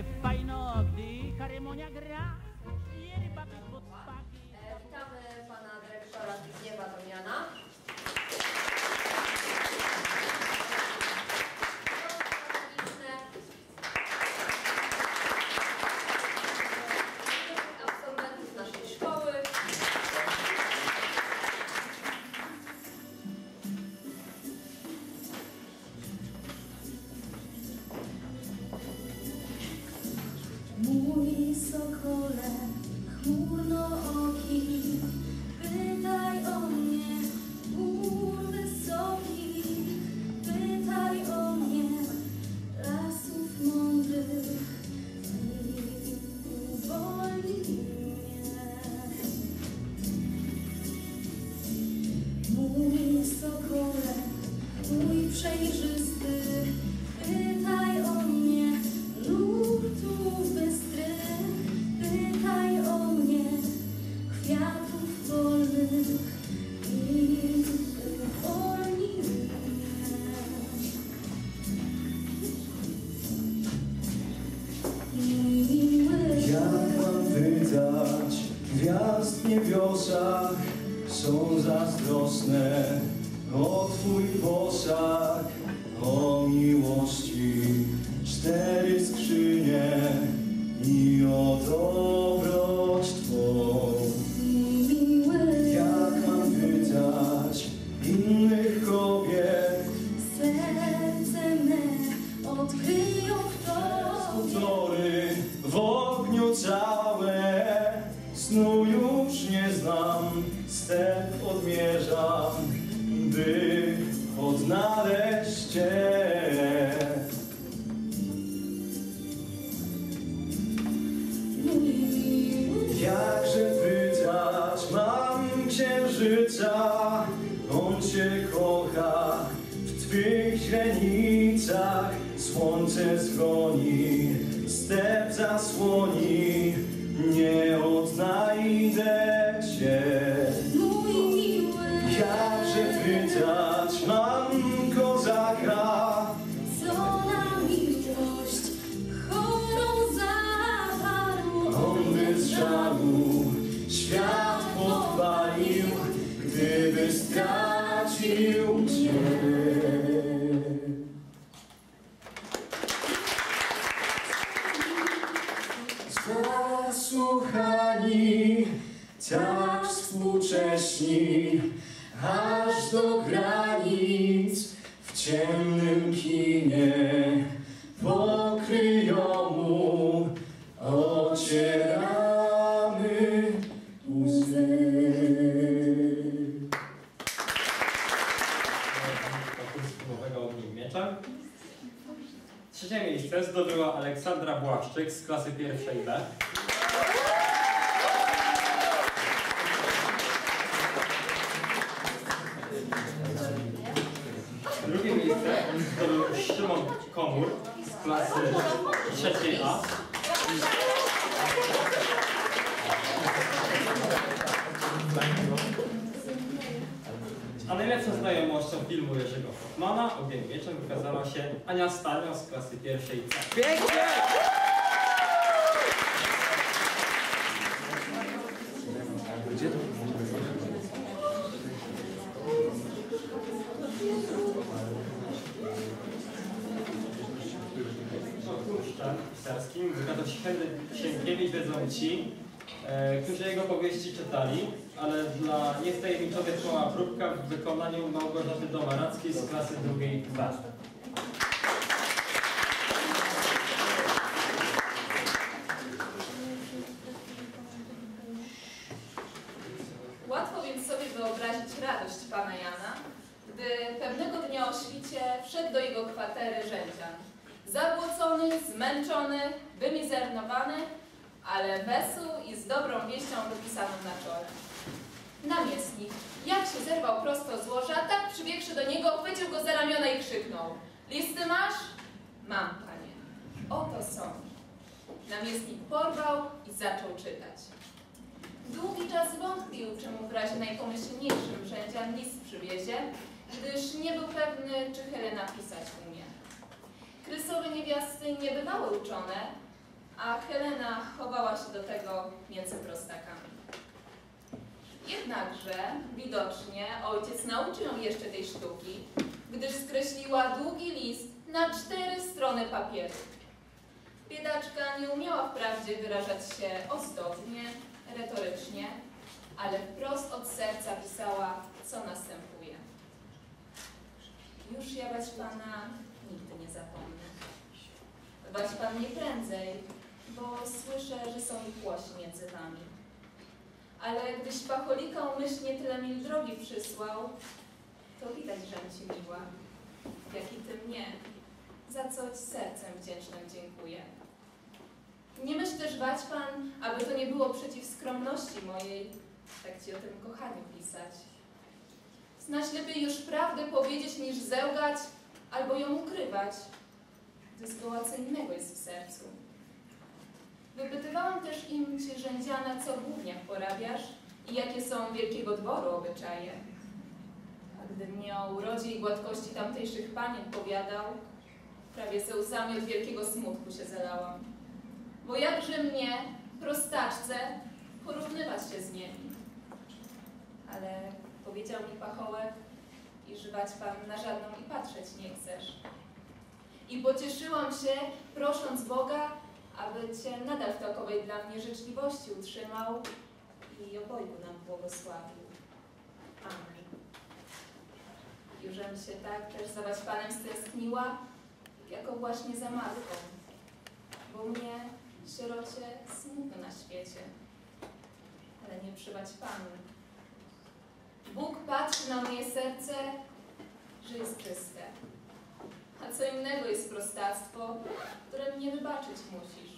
you fight. Słońce zgoni, step zasłoni Nie odnajdę Cię. Mój miły Jakże wydać Aż do granic w ciemnym kinie Pokryją mu Ocieramy łzy. Trzecie miejsce zdobyła Aleksandra Błaszczyk z klasy pierwszej B. klasy trzeciej A. A najlepszą znajomością filmu Jerzego Hoffmana Ogień Mieczem wykazała się Ania Stalio z klasy pierwszej C. O ci, e, którzy jego powieści czytali, ale dla niewtajemniczonych mała próbka w wykonaniu Małgorzaty Domarackiej z klasy drugiej B. Łatwo więc sobie wyobrazić radość pana Jana, gdy pewnego dnia o świcie wszedł do jego kwatery rzędzian. Zabłocony, zmęczony, wymizernowany, ale wesół i z dobrą wieścią wypisaną na czole. Namiestnik, jak się zerwał prosto z łoża, tak przybiegłszy do niego, chwycił go za ramiona i krzyknął. Listy masz? Mam, panie. Oto są. Namiestnik porwał i zaczął czytać. Długi czas wątpił, czy w razie najpomyślniejszym rzędzian list przywiezie gdyż nie był pewny, czy Helena pisać umie. Krysowe niewiasty nie bywały uczone, a Helena chowała się do tego między prostakami. Jednakże widocznie ojciec nauczył ją jeszcze tej sztuki, gdyż skreśliła długi list na cztery strony papieru. Biedaczka nie umiała wprawdzie wyrażać się ozdobnie, retorycznie, ale wprost od serca pisała, co następuje. Już ja bać Pana nigdy nie zapomnę. Bać Pan nie prędzej, bo słyszę, że są i płosi między Wami. Ale gdyś pacholika umyślnie tyle mil drogi przysłał, to widać, żem Ci miła, jak i Ty mnie, za coś sercem wdzięcznym dziękuję. Nie myśl też bać Pan, aby to nie było przeciw skromności mojej, tak Ci o tym kochaniu pisać. Znaś lepiej już prawdę powiedzieć, niż zełgać albo ją ukrywać, gdy zgoła co innego jest w sercu. Wypytywałam też im Cię rzędziana, co w główniach porabiasz i jakie są wielkiego dworu obyczaje. A gdy mnie o urodzie i gładkości tamtejszych panien powiadał, prawie ze łzami od wielkiego smutku się zalałam. Bo jakże mnie, prostaczce, porównywać się z nimi? Ale powiedział mi pachołek, iż wać pan na żadną i patrzeć nie chcesz. I pocieszyłam się, prosząc Boga, aby Cię nadal w takowej dla mnie życzliwości utrzymał i obojgu nam błogosławił. Amen. Jużem się tak też za wać Panem stęskniła, jako właśnie za matką, bo mnie, sierocie, smutno na świecie, ale nie przywać Panu. Bóg patrzy na moje serce, że jest czyste. A co innego jest prostactwo, które mnie wybaczyć musisz.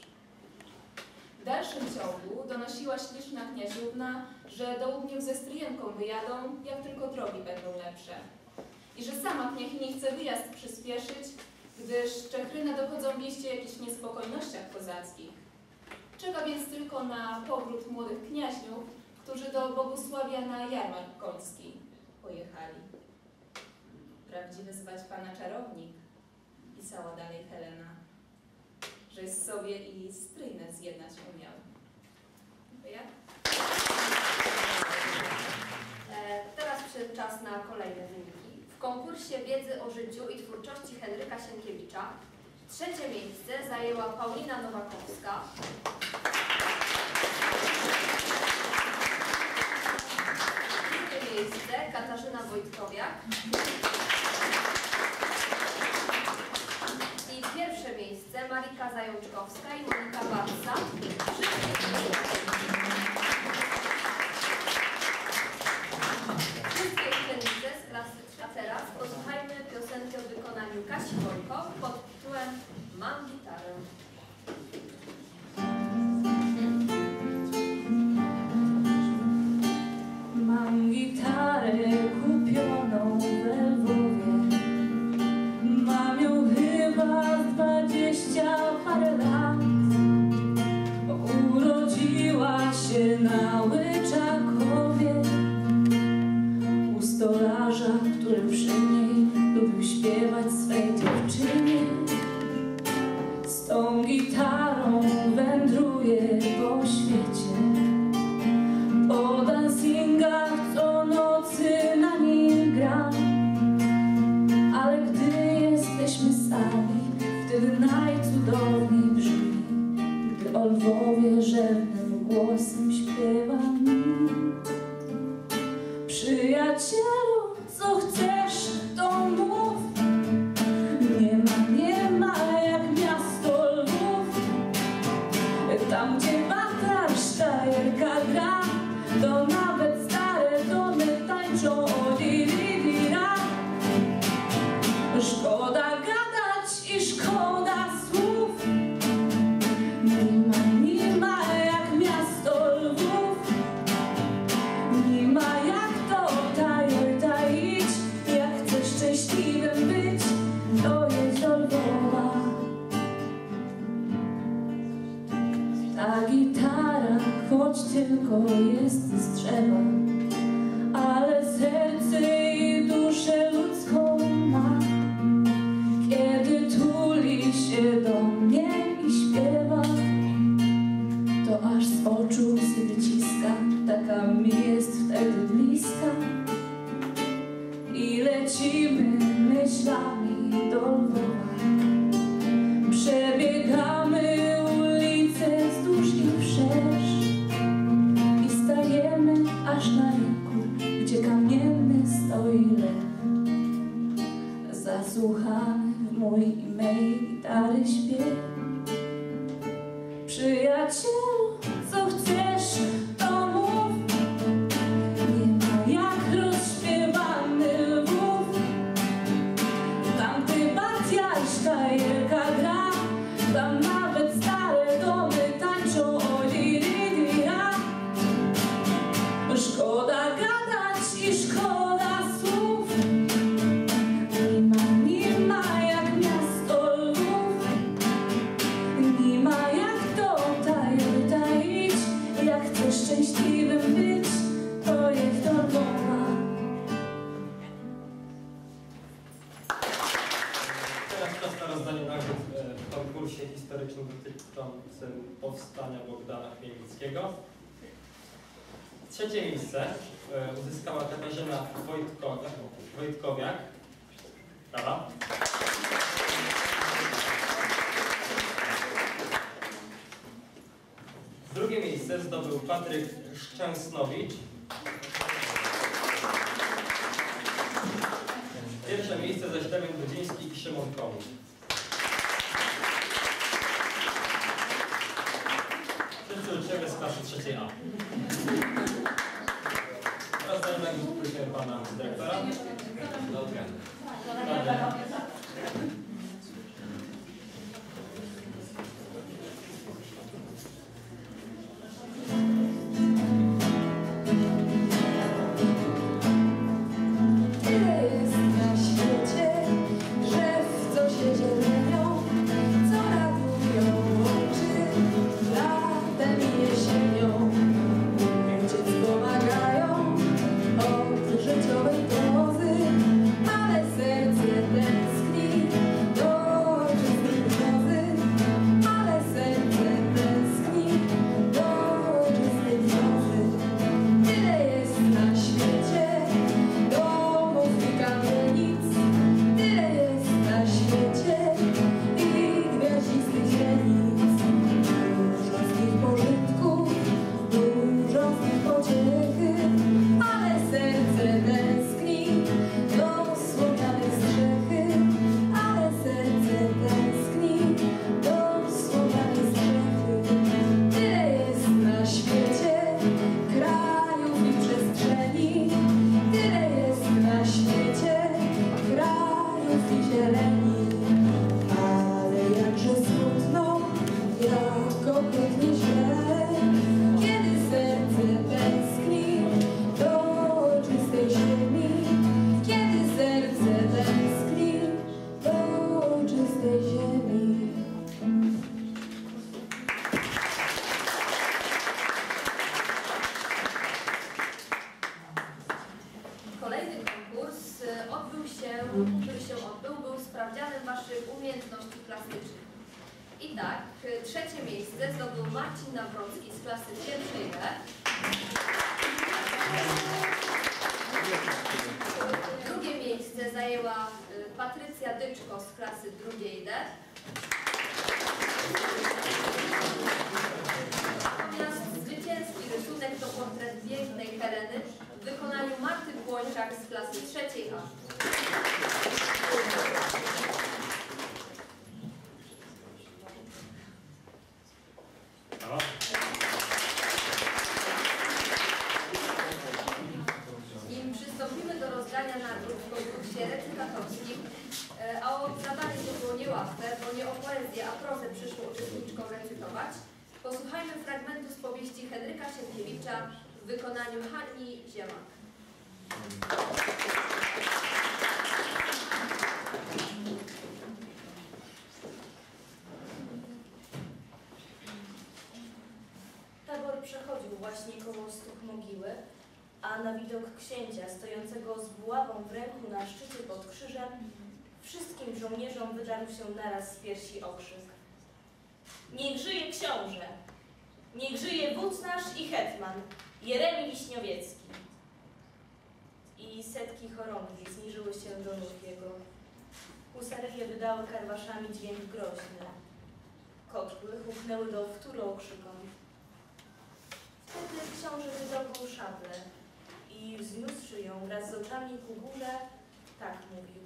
W dalszym ciągu donosiła śliczna kniaziówna, że do Łubniów ze stryjenką wyjadą, jak tylko drogi będą lepsze. I że sama kniachini chce wyjazd przyspieszyć, gdyż Czechryna dochodzą wieści o jakichś niespokojnościach kozackich. Czeka więc tylko na powrót młodych kniaźniów, którzy do Bogusławia na jarmark koński pojechali. Prawdziwy zwać pana czarownik, pisała dalej Helena, żeś sobie i stryjne zjednać umiał. Dziękuję. E, Teraz przyszedł czas na kolejne wyniki. W konkursie wiedzy o życiu i twórczości Henryka Sienkiewicza trzecie miejsce zajęła Paulina Nowakowska. Drugie miejsce Katarzyna Wojtkowiak. I pierwsze miejsce Marika Zajączkowska i Monika Barsa. Wszystkie Z tylko jest z drzewa, ale serce i duszę ludzką ma. Kiedy tuli się do mnie i śpiewa, to aż z oczu wyciska, taka mi jest wtedy bliska. I lecimy myślami do Lwowa. Hallelujah. miejsce e, uzyskała Katarzyna Wojtko, tak, Wojtkowiak. Brawa. Drugie miejsce zdobył Patryk Szczęsnowicz. Pierwsze miejsce zaś Damian Budziński i Szymon klasy drugiej D. Ziemak. Tabor przechodził właśnie koło stóp mogiły, a na widok księcia stojącego z buławą w ręku na szczycie pod krzyżem, wszystkim żołnierzom wydarł się naraz z piersi okrzyk. Niech żyje książę! Niech żyje wódz nasz i hetman, Jeremi Wiśniowiecki setki chorągwi zniżyły się do nóg jego. Husaryje wydały karwaszami dźwięk groźny. Kotły huknęły do wtóru okrzykom. Wtedy książę wydobył szablę i wzniósłszy ją wraz z oczami ku górze, tak mówił.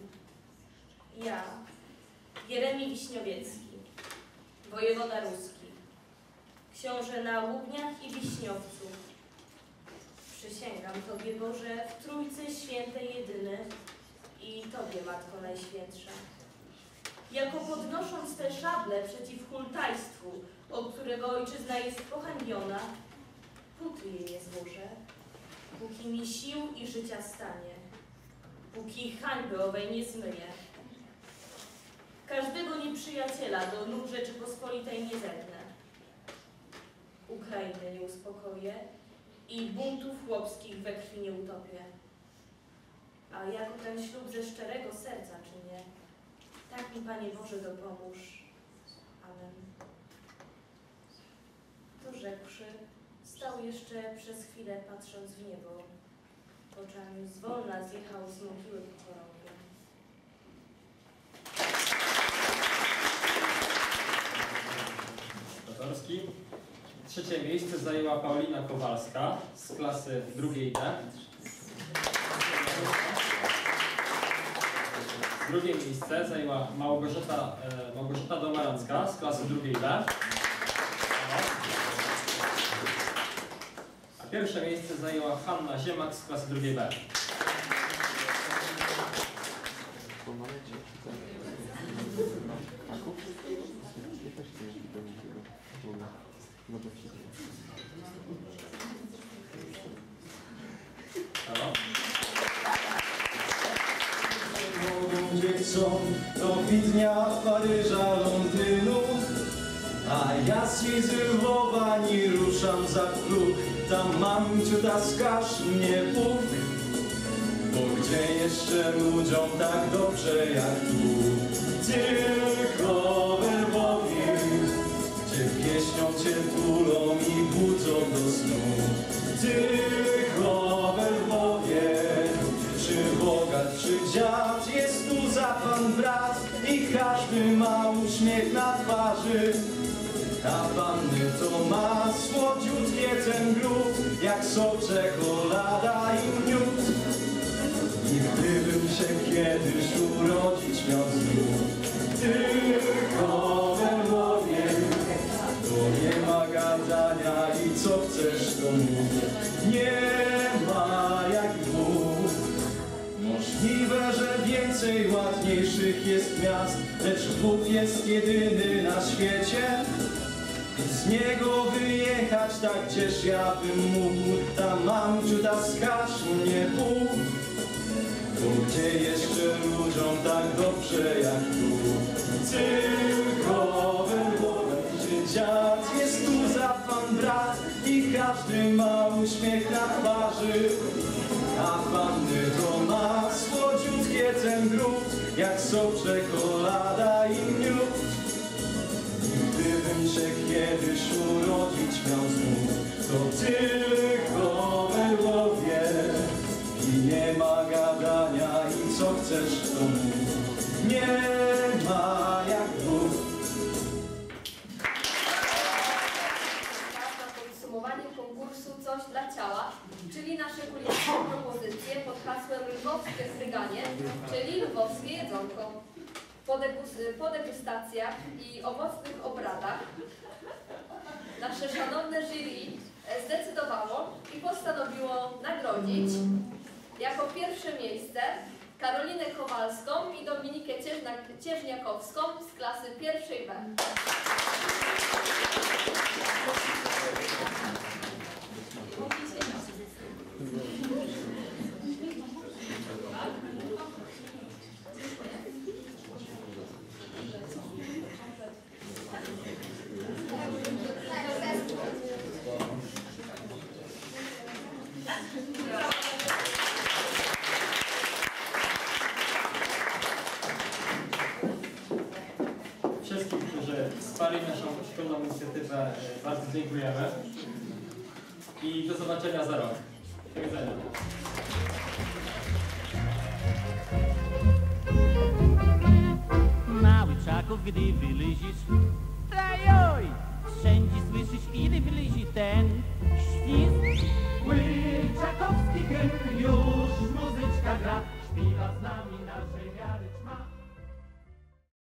Ja, Jeremi Wiśniowiecki, wojewoda ruski, książę na Łubniach i Wiśniowcu, przysięgam Tobie, Boże, w Trójcy Świętej Jedyny i Tobie, Matko Najświętsza. Jako podnosząc te szable przeciw hultajstwu, od którego ojczyzna jest pohańbiona, póty jej nie złożę, póki mi sił i życia stanie, póki hańby owej nie zmyję. Każdego nieprzyjaciela do nóg Rzeczypospolitej nie zednę. Ukrainy nie uspokoję i buntów chłopskich we krwi nie utopię. A jako ten ślub ze szczerego serca czynię, tak mi Panie Boże dopomóż. Amen. To rzekłszy, stał jeszcze przez chwilę patrząc w niebo. Po czym zwolna zjechał z mogiły pochorągiem. Tatarski. Trzecie miejsce zajęła Paulina Kowalska z klasy drugiej D. Drugie miejsce zajęła Małgorzata, e, Małgorzata Domaracka z klasy drugiej B. A pierwsze miejsce zajęła Hanna Ziemak z klasy drugiej B. Halo? Gdzie chcą, to widnia Paryża, Londynu. A ja z Lwowa nie ruszam za kruk. Tam mam ciuta, skaż mnie Bóg Bo gdzie jeszcze ludziom tak dobrze jak tu? Tylko budzą do snu. Tylko we Czy bogat, czy dziad Jest tu za pan brat I każdy ma uśmiech na twarzy. A panny to ma słodziutkie ten grób Jak sok, czekolada i miód i gdybym się kiedyś urodzić miał znów miast Lecz Bóg jest jedyny na świecie. Z niego wyjechać tak gdzież ja bym mógł? Tam mam ciuta, skaż mnie Bóg gdzie jeszcze ludziom tak dobrze jak tu. Tylko Gdzie dziad jest tu za pan brat I każdy ma uśmiech na twarzy. A panny to ma słodziutkie ten gród Jak sok, Lwowskie Fryganie, czyli lwowskie jedzonko. Po, po degustacjach i owocnych obradach nasze szanowne jury zdecydowało i postanowiło nagrodzić jako pierwsze miejsce Karolinę Kowalską i Dominikę Cieżniakowską z klasy pierwszej B. Wszystkim, którzy wsparli naszą wspólną inicjatywę, e, bardzo dziękujemy. I do zobaczenia za rok. Do widzenia.